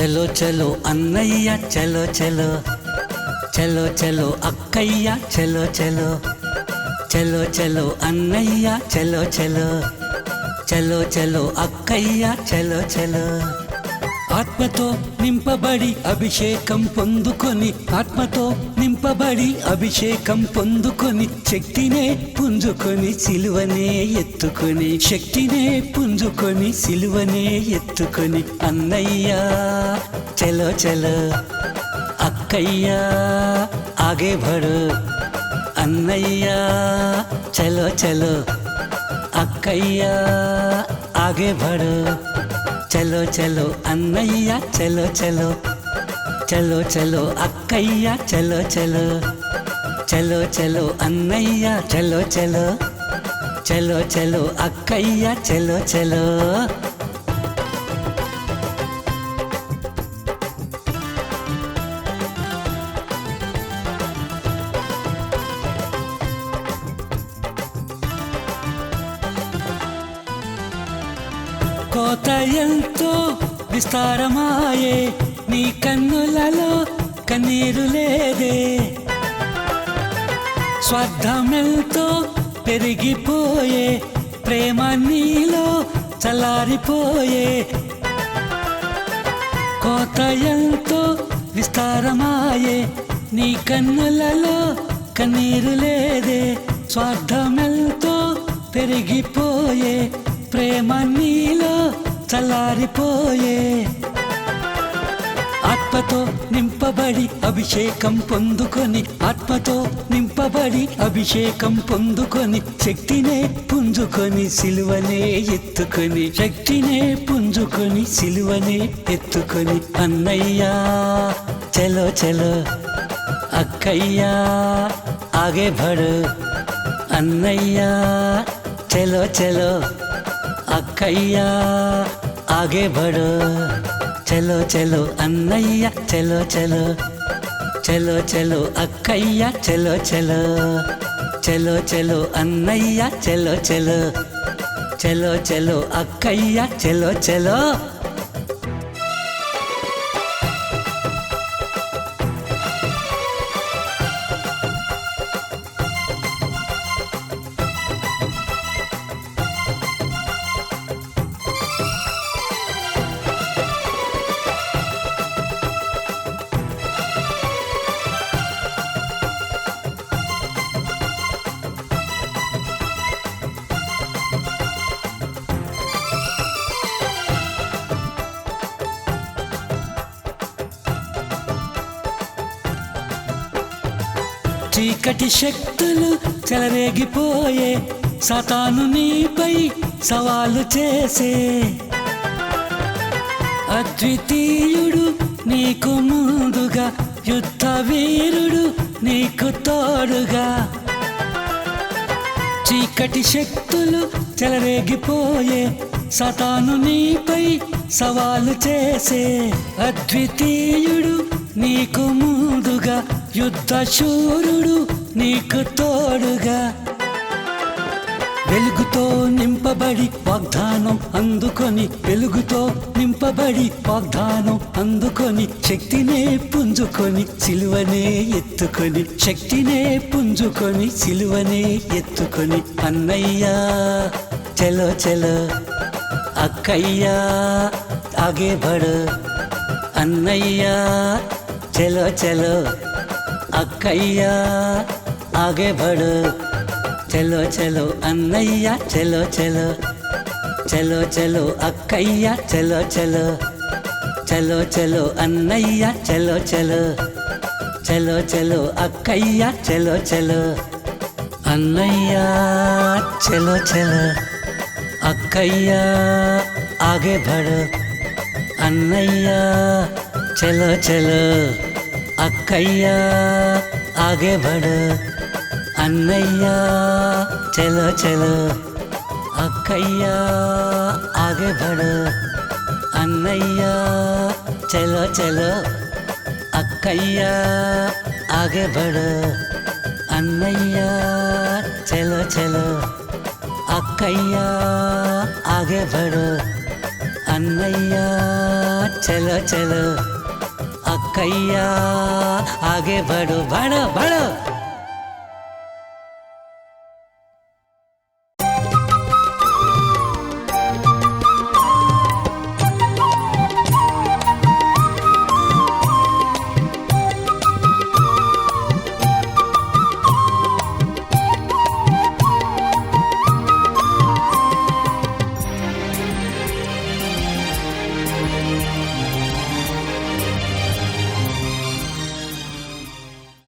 చలో చలో అన్నయ్య చలో చలో. చలో చలో అక్కయ్య చలో చలో. చలో చలో అన్నయ్య చలో చలో. చలో చలో అక్కయ్య చలో చలో. ఆత్మతో నింపబడి అభిషేకం పొందుకొని ఆత్మతో నింపబడి అభిషేకం పొందుకొని శక్తినే పుంజుకొని సిలువనే ఎత్తుకొని శక్తినే పుంజుకొని సిలువనే ఎత్తుకొని అన్నయ్య చలో చలో అక్కయ్య ఆగే భడు అన్నయ్య చలో చలో అక్కయ్య ఆగే భడు చలో చలో అన్నయ్య చలో చలో. చలో చలో అక్కయ్య చలో చలో. చలో చలో అన్నయ్య చలో చలో. చలో చలో అక్కయ్య చలో చలో. కోత ఎంతో విస్తారమాయే నీ కన్నులలో కన్నీరు లేదే. స్వార్థమెంతో పెరిగిపోయే ప్రేమ నీలో చల్లారిపోయే. కోత ఎంతో విస్తారమాయే నీ కన్నులలో కన్నీరు లేదే. స్వార్థమెంతో పెరిగిపోయే ప్రేమ నీ చల్లారిపోయే ఆత్మతో నింపబడి అభిషేకం పొందుకొని ఆత్మతో నింపబడి అభిషేకం పొందుకొని శక్తినే పుంజుకొని సిలువనే ఎత్తుకొని శక్తినే పుంజుకొని సిలువనే ఎత్తుకొని అన్నయ్యా చలో చలో అక్కయ్యా ఆగే భడు అన్నయ్యా చలో చలో అక్కయ్యా ఆగే భడు చలో చలో అన్నయ్య చలో చలో చలో చలో అక్కయ్య చలో చలో చలో చలో అన్నయ్య చలో చలో చలో చలో అక్కయ్య చలో చలో చీకటి శక్తులు చెలరేగిపోయే సతాను నీపై సవాలు చేసే అద్వితీయుడు నీకు ముందుగా యుద్ధ వీరుడు నీకు తోడుగా. చీకటి శక్తులు చెలరేగిపోయే సతాను నీపై సవాలు చేసే అద్వితీయుడు నీకు యుద్ధ శూరుడు నీకు తోడుగా. వెలుగుతో నింపబడి వాగ్దానం అందుకొని వెలుగుతో నింపబడి వాగ్దానం అందుకొని శక్తినే పుంజుకొని సిలువనే ఎత్తుకొని శక్తినే పుంజుకొని సిలువనే ఎత్తుకొని అన్నయ్యా చలో చలో అక్కయ్యా ఆగే బడు అన్నయ్యా చలో చలో. అక్కయ్యా ఆగే బడు చలో చలో అన్నయ్య చలో చలో. చలో చలో అక్కయ్య చలో చలో. చలో చలో అన్నయ్య చలో చలో. చలో చలో అక్కయ్య చలో చలో. అన్నయ్య చలో చలో. అక్కయ్య ఆగే బడు అన్నయ్య చలో చలో. అక్కయ్యా ఆగే బడు అన్నయ్య చలో చలో అక్కయ్య ఆగే బడు అన్నయ్య చలో చలో అక్కయ్య ఆగే బడు అన్నయ్య చలో చలో అక్కయ్య ఆగే బడు అన్నయ్య చలో చలో అక్కయ్యా ఆగే బడు బడ బడ